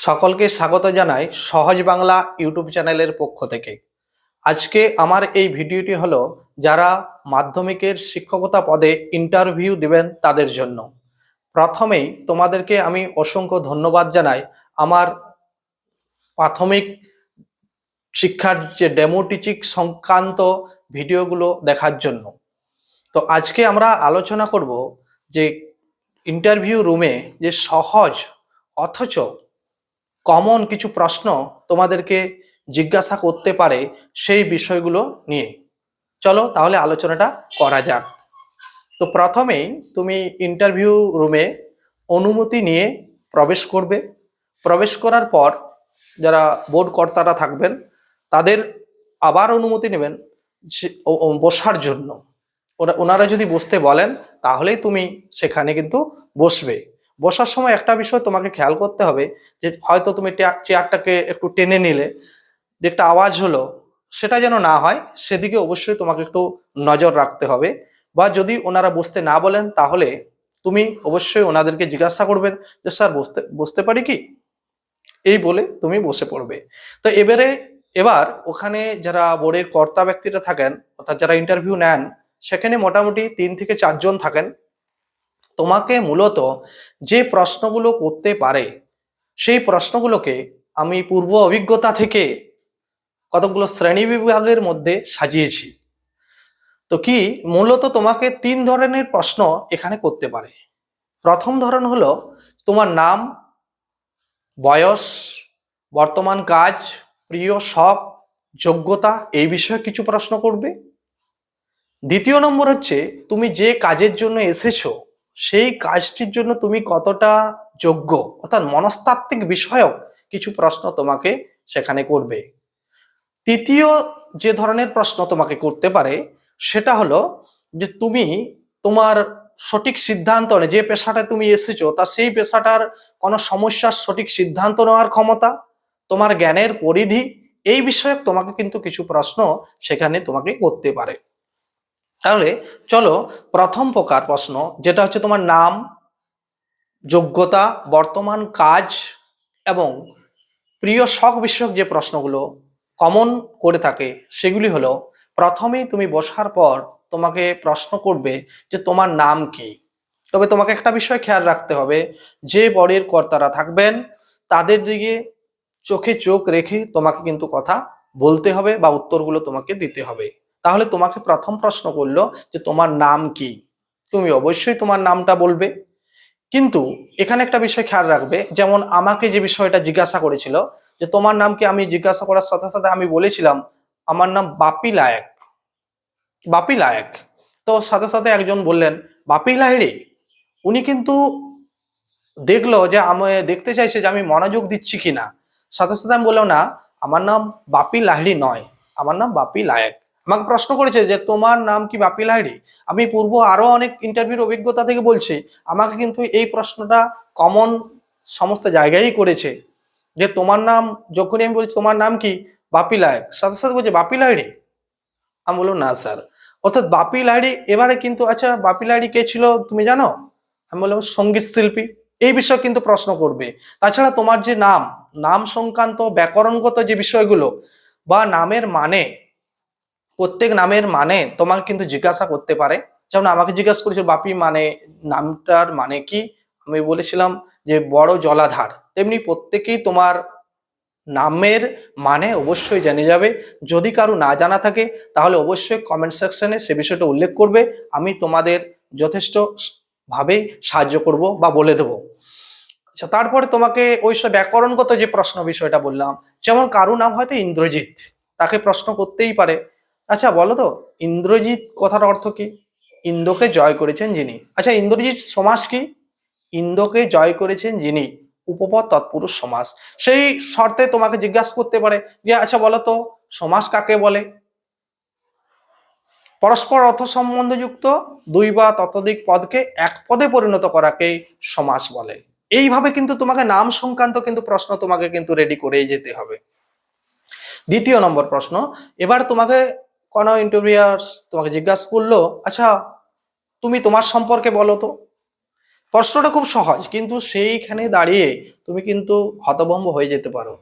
সকলকে স্বাগত জানাই সহজ বাংলা ইউটিউব চ্যানেলের পক্ষ থেকে। আজকে আমার এই ভিডিওটি হলো যারা মাধ্যমিকের শিক্ষকতা পদে ইন্টারভিউ দেবেন তাদের জন্য। প্রথমেই তোমাদেরকে আমি অসংখ্য ধন্যবাদ জানাই আমার প্রাথমিক শিক্ষার যে ডেমো টিচিং সংক্রান্ত ভিডিওগুলো দেখার জন্য। তো আজকে আমরা আলোচনা করব যে ইন্টারভিউ রুমে যে সহজ অথচ কমন কিছু প্রশ্ন তোমাদেরকে জিজ্ঞাসা করতে পারে সেই বিষয়গুলো নিয়ে। চলো তাহলে আলোচনাটা করা যাক। তো প্রথমেই তুমি ইন্টারভিউ রুমে অনুমতি নিয়ে প্রবেশ করবে। প্রবেশ করার পর যারা বোর্ড কর্তারা থাকবেন, তাদের আবার অনুমতি নেবেন বসার জন্য। ওরা, ওনারা যদি বসতে বলেন, তাহলেই তুমি সেখানে কিন্তু বসবে। বসার সময় একটা বিষয় তোমাকে খেয়াল করতে হবে যে হয়তো তুমি চেয়ারটাকে একটু টেনে নিলে একটা আওয়াজ হলো, সেটা যেন না হয়, সেদিকে অবশ্যই তোমাকে একটু নজর রাখতে হবে। বা যদি ওনারা বসতে না বলেন, তাহলে তুমি অবশ্যই ওনাদেরকে জিজ্ঞাসা করবেন যে, স্যার, বসতে বসতে পারি কি? এই বলে তুমি বসে পড়বে। তো এবারে, এবার ওখানে যারা বোর্ডের কর্তা ব্যক্তিরা থাকেন, অর্থাৎ যারা ইন্টারভিউ নেন, সেখানে মোটামুটি তিন থেকে চারজন থাকেন। তোমাকে মূলত যে প্রশ্নগুলো করতে পারে, সেই প্রশ্নগুলোকে আমি পূর্ব অভিজ্ঞতা থেকে কতগুলো শ্রেণি বিভাগের মধ্যে সাজিয়েছি। তো কি মূলত তোমাকে তিন ধরনের প্রশ্ন এখানে করতে পারে। প্রথম ধরন হলো তোমার নাম, বয়স, বর্তমান কাজ, প্রিয়, শখ, যোগ্যতা, এই বিষয়ে কিছু প্রশ্ন করবে। দ্বিতীয় নম্বর হচ্ছে তুমি যে কাজের জন্য এসেছ সেই কাজটির জন্য তুমি কতটা যোগ্য? অর্থাৎ মনস্তাত্ত্বিক বিষয়ক কিছু প্রশ্ন তোমাকে সেখানে করবে। তৃতীয় যে ধরনের প্রশ্ন তোমাকে করতে পারে, সেটা হলো যে তুমি তোমার সঠিক সিদ্ধান্ত যে পেশাটা তুমি এসেছ, তা সেই পেশাটার কোনো সমস্যার সঠিক সিদ্ধান্ত নেওয়ার ক্ষমতা, তোমার জ্ঞানের পরিধি, এই বিষয়ক তোমাকে কিন্তু কিছু প্রশ্ন সেখানে তোমাকে করতে পারে। তাহলে চলো প্রথম প্রকার প্রশ্ন, যেটা হচ্ছে তোমার নাম, যোগ্যতা, বর্তমান কাজ এবং প্রিয় শখ বিষয়ক যে প্রশ্নগুলো কমন করে থাকে, সেগুলি হলো, প্রথমেই তুমি বসার পর তোমাকে প্রশ্ন করবে যে তোমার নাম কি। তবে তোমাকে একটা বিষয় খেয়াল রাখতে হবে, যে বরের কর্তারা থাকবেন, তাদের দিকে চোখে চোখ রেখে তোমাকে কিন্তু কথা বলতে হবে বা উত্তরগুলো তোমাকে দিতে হবে। তাহলে তোমাকে প্রথম প্রশ্ন করল যে তোমার নাম কি? তুমি অবশ্যই তোমার নামটা বলবে। কিন্তু এখানে একটা বিষয় খেয়াল রাখবে, যেমন আমাকে যে বিষয়টা জিজ্ঞাসা করেছিল যে তোমার নাম কি আমি জিজ্ঞাসা করার সাথে সাথে আমি বলেছিলাম, আমার নাম বাপি লায়ক। বাপি লায়ক। তো সাথে সাথে একজন বললেন, বাপি লাহিড়ি? উনি কিন্তু দেখল যে আমি দেখতে চাইছে যে আমি মনোযোগ দিচ্ছি কিনা। সাথে সাথে আমি বললাম, না, আমার নাম বাপি লাহিড়ি নয়, আমার নাম বাপি লায়ক। আমাকে প্রশ্ন করেছে যে তোমার নাম কি বাপি লাহিড়ি আমি পূর্ব আরও অনেক ইন্টারভিউর অভিজ্ঞতা থেকে বলছি, আমাকে কিন্তু এই প্রশ্নটা কমন সমস্ত জায়গায়ই করেছে। যে তোমার নাম, যখনই আমি বলছি তোমার নাম কি? বাপি লায়ক সাথে সাথে বলছে বাপি লাহিড়ি আমি বললাম, না স্যার। অর্থাৎ বাপি লাহিড়ি এবারে কিন্তু আচ্ছা বাপি লাহিড়ি কে ছিল তুমি জানো? আমি বললাম, সংগীত শিল্পী। এই বিষয়ে কিন্তু প্রশ্ন করবে। তাছাড়া তোমার যে নাম নাম সংক্রান্ত ব্যাকরণগত যে বিষয়গুলো বা নামের মানে প্রত্যেক নামের মানে তোমাকে কিন্তু জিজ্ঞাসা করতে পারে। যেমন আমাকে জিজ্ঞাসা করেছিল, বাপি মানে নামটার মানে কি? আমি বলেছিলাম যে, বড় জলাধার। তেমনি প্রত্যেকেই তোমার নামের মানে অবশ্যই জেনে যাবে। যদি কারও না জানা থাকে, তাহলে অবশ্যই কমেন্ট সেকশনে সে বিষয়টা উল্লেখ করবে। আমি তোমাদের যথেষ্ট ভাবে সাহায্য করব বা বলে দেবো। আচ্ছা তারপরে তোমাকে ওই সব ব্যাকরণগত যে প্রশ্ন বিষয়টা বললাম, যেমন কারও নাম হয়তো ইন্দ্রজিৎ, তাকে প্রশ্ন করতেই পারে। আচ্ছা বলো তো, ইন্দ্রজিৎ কথার অর্থ কি? ইন্দ্রকে জয় করেছেন যিনি। আচ্ছা ইন্দ্রজিৎ সমাস কি? ইন্দ্রকে জয় করেছেন যিনি, উপপদ তৎপুরুষ সমাস। সেই শর্তে তোমাকে জিজ্ঞাসা করতে পারে যে আচ্ছা বলো তো, সমাস কাকে বলে? পরস্পর অর্থ সম্বন্ধযুক্ত দুই বা ততোধিক পদকে এক পদে পরিণত করাকে সমাস বলে। এইভাবে কিন্তু তোমাকে নাম সংক্রান্ত কিন্তু প্রশ্ন তোমাকে কিন্তু রেডি করেই যেতে হবে। দ্বিতীয় নম্বর প্রশ্ন, এবার তোমাকে কোনো ইন্টারভিউয়ার তোমাকে জিজ্ঞাসা করল আচ্ছা তুমি তোমার সম্পর্কে বলো তো? প্রশ্নটা খুব সহজ, কিন্তু সেইখানে দাঁড়িয়ে তুমি কিন্তু হতভম্ব হয়ে যেতে পারো।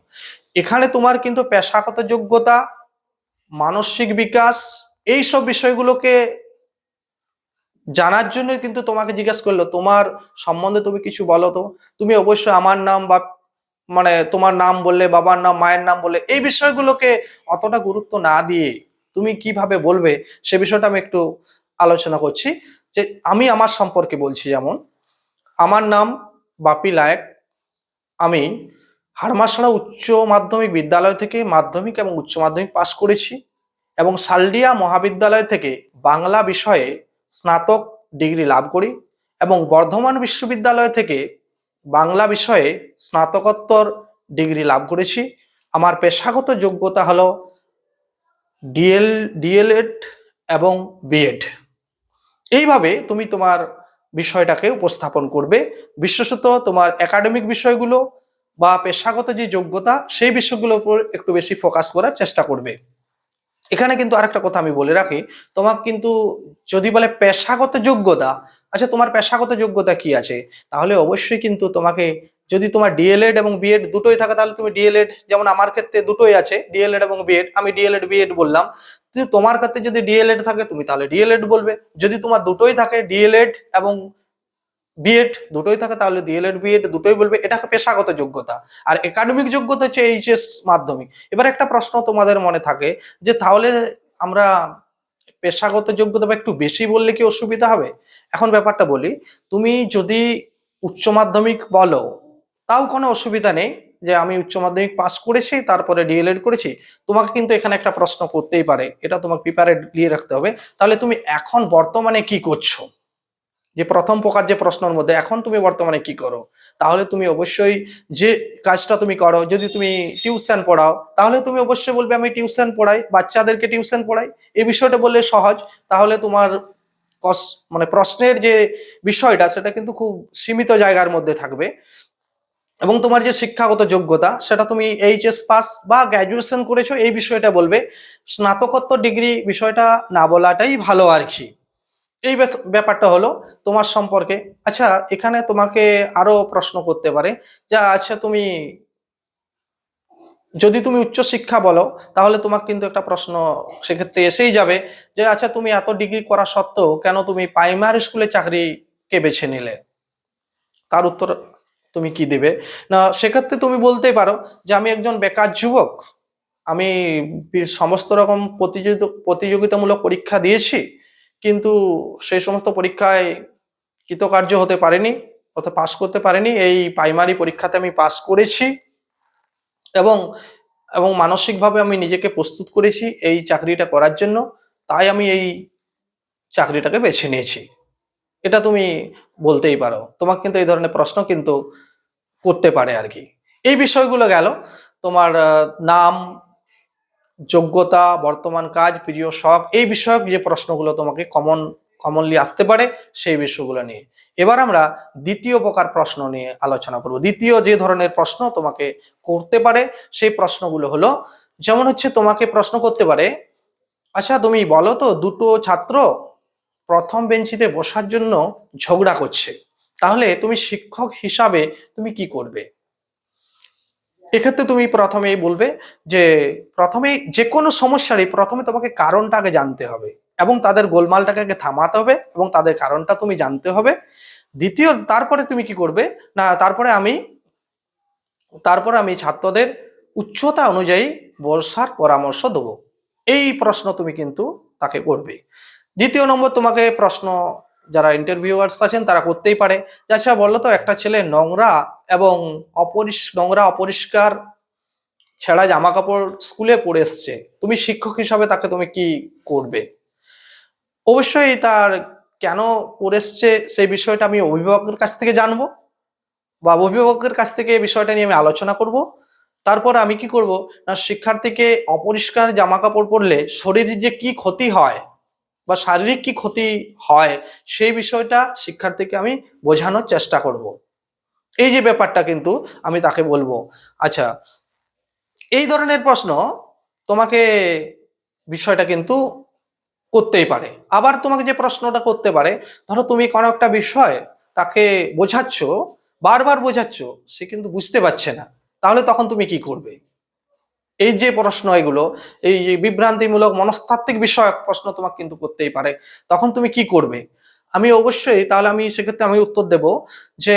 এখানে তোমার কিন্তু পেশাগত যোগ্যতা, মানসিক বিকাশ এই সব বিষয়গুলোকে জানার জন্য কিন্তু তোমাকে জিজ্ঞাসা করল, তোমার সম্বন্ধে তুমি কিছু বলো তো? তুমি অবশ্যই আমার নাম বা মানে তোমার নাম বললে, বাবার নাম, মায়ের নাম বললে, এই বিষয়গুলোকে অতটা গুরুত্ব না দিয়ে তুমি কীভাবে বলবে সে বিষয়টা আমি একটু আলোচনা করছি। যে আমি আমার সম্পর্কে বলছি যেমন, আমার নাম বাপি লায়ক। আমি হারমাশাড়া উচ্চ মাধ্যমিক বিদ্যালয় থেকে মাধ্যমিক এবং উচ্চ মাধ্যমিক পাশ করেছি এবং সালডিয়া মহাবিদ্যালয় থেকে বাংলা বিষয়ে স্নাতক ডিগ্রি লাভ করি এবং বর্ধমান বিশ্ববিদ্যালয় থেকে বাংলা বিষয়ে স্নাতকোত্তর ডিগ্রি লাভ করেছি। আমার পেশাগত যোগ্যতা হলো ডিএল ডিএলএড এবং বিএড এইভাবে তুমি তোমার বিষয়টাকে উপস্থাপন করবে। বিশেষত তোমার একাডেমিক বিষয়গুলো বা পেশাগত যে যোগ্যতা, সেই বিষয়গুলোর উপর একটু বেশি ফোকাস করার চেষ্টা করবে। এখানে কিন্তু আরেকটা কথা আমি বলে রাখি তোমার কিন্তু যদি বলে পেশাগত যোগ্যতা আচ্ছা তোমার পেশাগত যোগ্যতা কি আছে? তাহলে অবশ্যই কিন্তু তোমাকে যদি তোমার ডিএলএড এবং বিএড দুটোই থাকে, তাহলে তুমি ডিএলএড যেমন আমার ক্ষেত্রে দুটোই আছে ডিএলএড এবং বিএড আমি ডিএলএড বিএড বললাম। তোমার ক্ষেত্রে যদি ডিএলএড থাকে, তুমি তাহলে ডিএলএড বলবে। যদি তোমার দুটোই থাকে ডিএলএড এবং বিএড দুটোই থাকে, তাহলে ডিএলএড বিএড দুটোই বলবে। এটা পেশাগত যোগ্যতা। আর একাডেমিক যোগ্যতা হচ্ছে এইচএস মাধ্যমিক। এবার একটা প্রশ্ন তোমাদের মনে থাকে, যে তাহলে আমরা পেশাগত যোগ্যতা বা একটু বেশি বললে কি অসুবিধা হবে? এখন ব্যাপারটা বলি, তুমি যদি উচ্চ মাধ্যমিক বলো তাও কোনো অসুবিধা নেই যে আমি উচ্চ মাধ্যমিক পাস করেছি, তারপরে ডিএলএড করেছি। তোমাকে কিন্তু এখানে একটা প্রশ্ন করতেই পারে, এটা তোমাকে প্রিপারে নিয়ে রাখতে হবে। তাহলে তুমি এখন বর্তমানে কি করছ? যে প্রথম প্রকার যে প্রশ্নের মধ্যে, এখন তুমি বর্তমানে কি করো? তাহলে তুমি অবশ্যই যে কাজটা তুমি করো, যদি তুমি টিউশন পড়াও, তাহলে তুমি অবশ্যই বলবে, আমি টিউশন পড়াই, বাচ্চাদেরকে টিউশন পড়াই। এই বিষয়টা বললে সহজ। তাহলে তোমার মানে প্রশ্নের যে বিষয়টা, সেটা কিন্তু খুব সীমিত জায়গার মধ্যে থাকবে। এবং তোমার যে শিক্ষাগত যোগ্যতা, সেটা তুমি এইচএস পাস বা গ্র্যাজুয়েশন করেছ, এই বিষয়টা বলবে। স্নাতকোত্তর ডিগ্রি বিষয়টা না বলাটাই ভালো আর কি। এই ব্যাপারটা হলো তোমার সম্পর্কে। আচ্ছা এখানে তোমাকে আরও প্রশ্ন করতে পারে যা আচ্ছা তুমি, যদি তুমি উচ্চ শিক্ষা বলো, তাহলে তোমার কিন্তু একটা প্রশ্ন সেক্ষেত্রে এসেই যাবে যে আচ্ছা তুমি এত ডিগ্রি করা সত্ত্বেও কেন তুমি প্রাইমারি স্কুলে চাকরিকে বেছে নিলে? তার উত্তর তুমি কি দেবে? না, সেক্ষেত্রে তুমি বলতেই পারো যে আমি একজন বেকার যুবক। আমি সমস্ত রকম প্রতিযোগিতা, প্রতিযোগিতামূলক পরীক্ষা দিয়েছি, কিন্তু সেই সমস্ত পরীক্ষায় কৃতকার্য হতে পারেনি, অর্থাৎ পাশ করতে পারেনি। এই প্রাইমারি পরীক্ষাতে আমি পাশ করেছি এবং এবং মানসিকভাবে আমি নিজেকে প্রস্তুত করেছি এই চাকরিটা করার জন্য। তাই আমি এই চাকরিটাকে বেছে নিয়েছি। এটা তুমি বলতেই পারো। তোমাকে কিন্তু এই ধরনের প্রশ্ন কিন্তু করতে পারে আর কি। এই বিষয়গুলো গেল। তোমার নাম, যোগ্যতা, বর্তমান কাজ, প্রিয় শখ, এই বিষয়ক যে প্রশ্নগুলো তোমাকে কমন কমনলি আসতে পারে, সেই বিষয়গুলো নিয়ে। এবার আমরা দ্বিতীয় প্রকার প্রশ্ন নিয়ে আলোচনা করব। দ্বিতীয় যে ধরনের প্রশ্ন তোমাকে করতে পারে, সেই প্রশ্নগুলো হলো, যেমন হচ্ছে তোমাকে প্রশ্ন করতে পারে আচ্ছা তুমি বলো তো, দুটো ছাত্র প্রথম বেঞ্চিতে বসার জন্য ঝগড়া করছে। তাহলে তুমি শিক্ষক হিসাবে তুমি কি করবে? এক্ষেত্রে তুমি প্রথমেই বলবে যে প্রথমেই যে কোনো সমস্যারই প্রথমে তোমাকে কারণটা আগে জানতে হবে এবং তাদের গোলমালটাকে থামাতে হবে এবং তাদের কারণটা তুমি জানতে হবে। দ্বিতীয়, তারপরে তুমি কি করবে? না, তারপরে আমি তারপরে আমি ছাত্রদের উচ্চতা অনুযায়ী বর্ষার পরামর্শ দেবো। এই প্রশ্ন তুমি কিন্তু তাকে করবে। দ্বিতীয় নম্বর, তোমাকে প্রশ্ন, যারা ইন্টারভিউয়ার্স আছেন, তারা করতেই পারে। আচ্ছা বলল তো, একটা ছেলে নোংরা এবং অপরিস, নোংরা, অপরিষ্কার ছেঁড়া জামা কাপড় স্কুলে পরে এসছে, তুমি শিক্ষক হিসাবে তাকে তুমি কি করবে? অবশ্যই তার কেন পরে এসছে সেই বিষয়টা আমি অভিভাবকের কাছ থেকে জানব বা অভিভাবকের কাছ থেকে বিষয়টা নিয়ে আমি আলোচনা করব। তারপর আমি কি করব? না, শিক্ষার্থীকে অপরিষ্কার জামা কাপড় পরলে শরীরের যে কি ক্ষতি হয় বা শারীরিক কি ক্ষতি হয়, সেই বিষয়টা শিক্ষার্থীকে আমি বোঝানোর চেষ্টা করব। এই যে ব্যাপারটা কিন্তু আমি তাকে বলব। আচ্ছা এই ধরনের প্রশ্ন তোমাকে বিষয়টা কিন্তু করতেই পারে। আবার তোমাকে যে প্রশ্নটা করতে পারে, ধরো তুমি কোনো একটা বিষয় তাকে বোঝাচ্ছ, বারবার বোঝাচ্ছ, সে কিন্তু বুঝতে পারছে না। তাহলে তখন তুমি কি করবে? এই যে প্রশ্ন এগুলো, এই যে বিভ্রান্তিমূলক মনস্তাত্ত্বিক বিষয়ক প্রশ্ন তোমাকে কিন্তু করতেই পারে। তখন তুমি কি করবে? আমি অবশ্যই, তাহলে আমি সেক্ষেত্রে আমি উত্তর দেব যে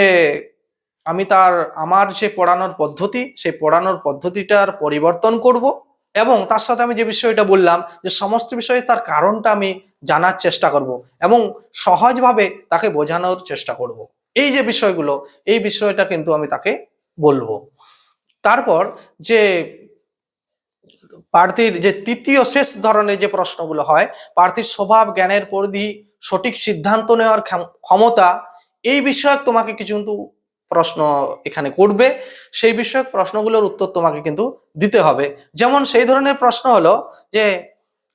আমি তার, আমার যে পড়ানোর পদ্ধতি, সেই পড়ানোর পদ্ধতিটার পরিবর্তন করব এবং তার সাথে আমি যে বিষয়টা বললাম যে সমস্ত বিষয়ে তার কারণটা আমি জানার চেষ্টা করব এবং সহজভাবে তাকে বোঝানোর চেষ্টা করব। এই যে বিষয়গুলো, এই বিষয়টা কিন্তু আমি তাকে বলব। তারপর যে প্রার্থীর যে তৃতীয় শেষ ধরনের যে প্রশ্নগুলো হয় প্রার্থীর স্বভাব, জ্ঞানের পরিধি, সঠিক সিদ্ধান্ত নেওয়ার ক্ষম- ক্ষমতা, এই বিষয়ক তোমাকে কিছু কিন্তু প্রশ্ন এখানে করবে। সেই বিষয়ক প্রশ্নগুলোর উত্তর তোমাকে কিন্তু দিতে হবে। যেমন সেই ধরনের প্রশ্ন হলো যে,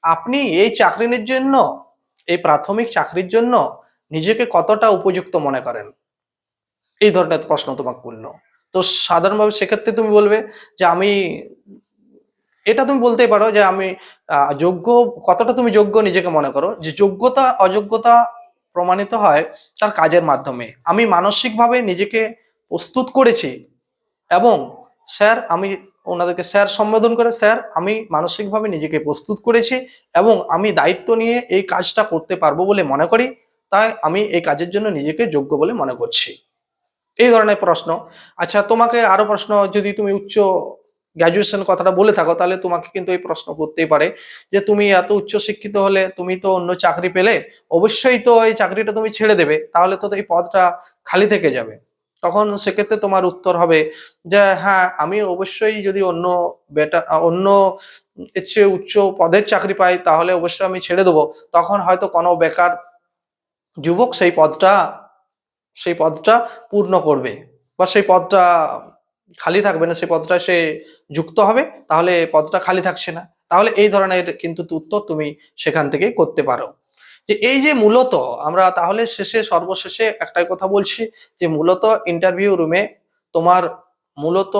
আপনি এই চাকরির জন্য, এই প্রাথমিক চাকরির জন্য নিজেকে কতটা উপযুক্ত মনে করেন? এই ধরনের প্রশ্ন তোমাকে করল। তো সাধারণভাবে সেক্ষেত্রে তুমি বলবে যে, আমি এটা তুমি বলতেই পারো যে আমি যোগ্য, কতটা তুমি যোগ্য নিজেকে মনে করো? যে যোগ্যতা, অযোগ্যতা প্রমাণিত হয় তার কাজের মাধ্যমে। আমি মানসিকভাবে নিজেকে প্রস্তুত করেছি এবং স্যার, আমি ওনাদেরকে স্যার সম্বোধন করে, স্যার, আমি মানসিকভাবে নিজেকে প্রস্তুত করেছি এবং আমি দায়িত্ব নিয়ে এই কাজটা করতে পারব বলে মনে করি, তাই আমি এই কাজের জন্য নিজেকে যোগ্য বলে মনে করছি। এই ধরনের প্রশ্ন। আচ্ছা তোমাকে আরও প্রশ্ন, যদি তুমি উচ্চ গ্র্যাজুয়েশন কথাটা বলে থাকো, তাহলে তোমাকে কিন্তু এই প্রশ্ন করতেই পারে যে তুমি এত উচ্চ শিক্ষিত হলে তুমি তো অন্য চাকরি পেলে, অবশ্যই তো এই চাকরিটা তুমি ছেড়ে দেবে, তাহলে তো এই পদটা খালি থেকে যাবে। তখন সেক্ষেত্রে তোমার উত্তর হবে যে হ্যাঁ আমি অবশ্যই যদি অন্য বেটা, অন্য এর চেয়ে উচ্চ পদের চাকরি পাই, তাহলে অবশ্যই আমি ছেড়ে দেবো। তখন হয়তো কোনো বেকার যুবক সেই পদটা সেই পদটা পূর্ণ করবে বা সেই পদটা খালি থাকবে না সেই পদটা সে যুক্ত হবে, তাহলে পদটা খালি থাকছে না। তাহলে এই ধরনের কিন্তু উত্তর তুমি সেখান থেকে করতে পারো। যে এই যে মূলত আমরা তাহলে শেষে, সর্বশেষে একটাই কথা বলছি যে মূলত ইন্টারভিউ রুমে তোমার মূলত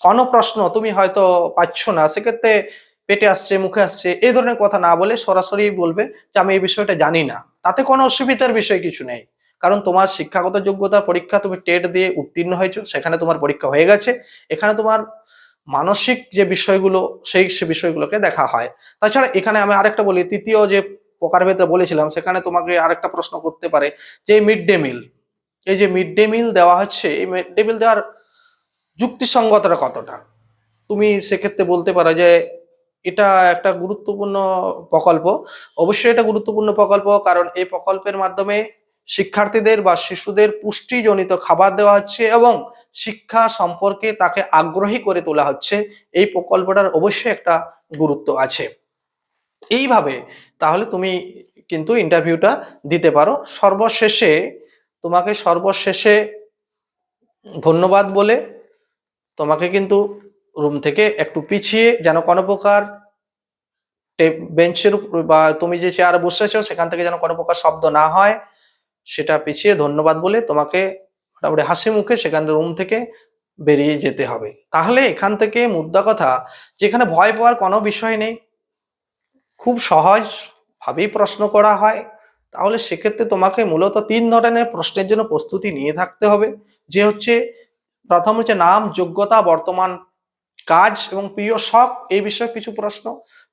কোনো প্রশ্ন তুমি হয়তো পাচ্ছ না, সেক্ষেত্রে পেটে আসছে, মুখে আসছে, এই ধরনের কথা না বলে সরাসরি বলবে যে আমি এই বিষয়টা জানি না। তাতে কোনো অসুবিধার বিষয় কিছু নেই। কারণ তোমার শিক্ষাগত যোগ্যতা পরীক্ষা তুমি টেট দিয়ে উত্তীর্ণ হয়েছো, সেখানে তোমার পরীক্ষা হয়ে গেছে। এখানে তোমার মানসিক যে বিষয়গুলো, সেই সে বিষয়গুলোকে দেখা হয়। তাছাড়া এখানে আমি আরেকটা বলি, তৃতীয় যে প্রকারভেদে বলেছিলাম, সেখানে তোমাকে আরেকটা প্রশ্ন করতে পারে, যে মিড ডে মিল। এই যে মিড ডে মিল দেওয়া হচ্ছে, এই মিড ডে মিল দেওয়ার যুক্তিসঙ্গতটা কতটা? তুমি সেক্ষেত্রে বলতে পারো যে এটা একটা গুরুত্বপূর্ণ প্রকল্প। অবশ্যই এটা গুরুত্বপূর্ণ প্রকল্প, কারণ এই প্রকল্পের মাধ্যমে শিক্ষার্থীদের বা শিশুদের পুষ্টিজনিত খাবার দেওয়া হচ্ছে এবং শিক্ষা সম্পর্কে তাকে আগ্রহী করে তোলা হচ্ছে, এই প্রকল্পটার অবশ্যই একটা গুরুত্ব আছে। এইভাবে তাহলে তুমি কিন্তু ইন্টারভিউটা দিতে পারো। সর্বশেষে তোমাকে সর্বশেষে ধন্যবাদ বলে তোমাকে কিন্তু রুম থেকে একটু পিছিয়ে যেন কোনো প্রকার বেঞ্চের বা তুমি যে চেয়ারে বসেছো সেখান থেকে যেন কোনো প্রকার শব্দ না হয়। সেটা পিছিয়ে ধন্যবাদ বলে তোমাকে মোটামুটি হাসি মুখে সেখান রুম থেকে বেরিয়ে যেতে হবে। তাহলে এখান থেকে মুদ্রা কথা, যেখানে ভয় পাওয়ার কোনো বিষয় নেই। খুব সহজ ভাবেই প্রশ্ন করা হয়। তাহলে সেক্ষেত্রে তোমাকে মূলত তিন ধরনের প্রশ্নের জন্য প্রস্তুতি নিয়ে থাকতে হবে। যে হচ্ছে, প্রথম হচ্ছে নাম, যোগ্যতা, বর্তমান কাজ এবং প্রিয় শখ, এই বিষয়ে কিছু প্রশ্ন।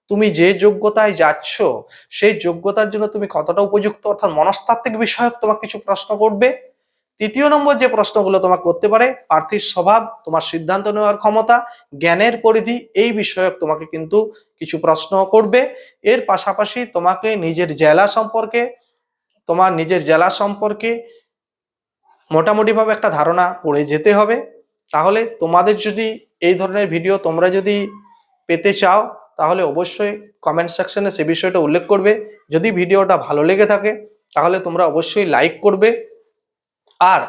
তুমি যে যোগ্যতায় যাচ্ছ, সেই যোগ্যতার জন্য তুমি কতটা উপযুক্ত? অর্থাৎ মনস্তাত্ত্বিক বিষয়ক তোমাকে কিছু প্রশ্ন করবে। তৃতীয় নম্বর যে প্রশ্নগুলো তোমাকে করতে পারে প্রার্থীর স্বভাব, তোমার সিদ্ধান্ত নেওয়ার ক্ষমতা, জ্ঞানের পরিধি, এই বিষয়ক তোমাকে কিন্তু কিছু প্রশ্ন করবে। এর পাশাপাশি তোমাকে নিজের জেলা সম্পর্কে, তোমার নিজের জেলা সম্পর্কে মোটামুটিভাবে একটা ধারণা করে যেতে হবে। তাহলে তোমাদের যদি এই ধরনের ভিডিও তোমরা যদি পেতে চাও তাহলে অবশ্যই কমেন্ট সেকশনে সে বিষয়টা উল্লেখ করবে। যদি ভিডিওটা ভালো লেগে থাকে, তাহলে তোমরা অবশ্যই লাইক করবে। আর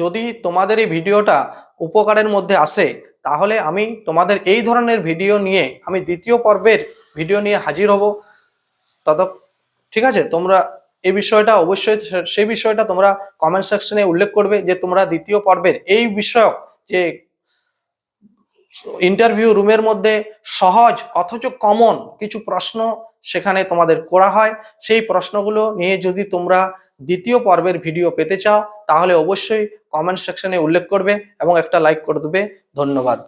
যদি তোমাদের এই ভিডিওটা উপকারের মধ্যে আসে, তাহলে আমি তোমাদের এই ধরনের ভিডিও নিয়ে, আমি দ্বিতীয় পর্বের ভিডিও নিয়ে হাজির হব। তত ঠিক আছে? তোমরা এই বিষয়টা অবশ্যই সেই বিষয়টা তোমরা কমেন্ট সেকশনে উল্লেখ করবে যে তোমরা দ্বিতীয় পর্বের এই বিষয়ক যে ইন্টারভিউ রুমের মধ্যে সহজ অথচ কমন কিছু প্রশ্ন সেখানে তোমাদের করা হয়। সেই প্রশ্নগুলো নিয়ে যদি তোমরা দ্বিতীয় পর্বের ভিডিও পেতে চাও, তাহলে অবশ্যই কমেন্ট সেকশনে উল্লেখ করবে এবং একটা লাইক করে দেবে। ধন্যবাদ।